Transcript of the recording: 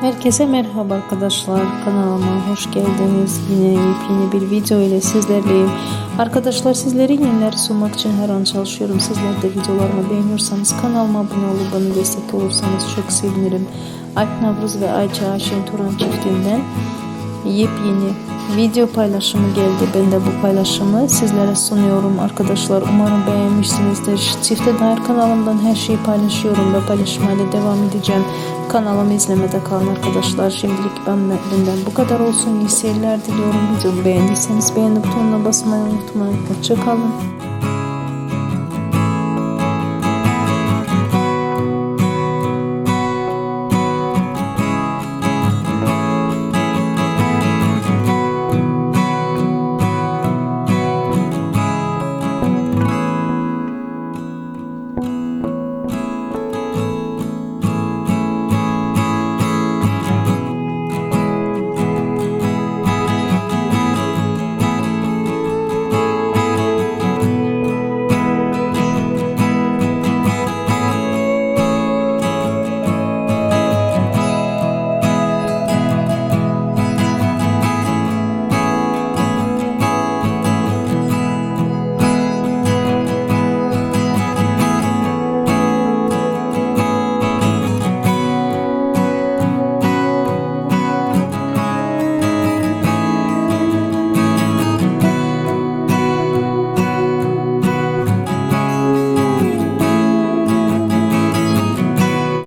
Herkese merhaba arkadaşlar. Kanalıma hoş geldiniz. Yine yepyeni bir video ile sizlerleyim. Arkadaşlar sizlere yeniler sunmak için her an çalışıyorum. Sizler de videolarımı beğeniyorsanız kanalıma abone olup bana destek olursanız çok sevinirim. Alp Navruz ve Ayça Ayşen Turan çiftinden yepyeni video paylaşımı geldi. Ben de bu paylaşımı sizlere sunuyorum arkadaşlar. Umarım beğenmişsinizdir. Çifte dair kanalımdan her şeyi paylaşıyorum ve paylaşmayla devam edeceğim. Kanalımı izlemede kalın arkadaşlar. Şimdilik ben, benden bu kadar olsun. İyi seyirler diliyorum. Videomu beğendiyseniz beğeni butonuna basmayı unutmayın. Hoşçakalın.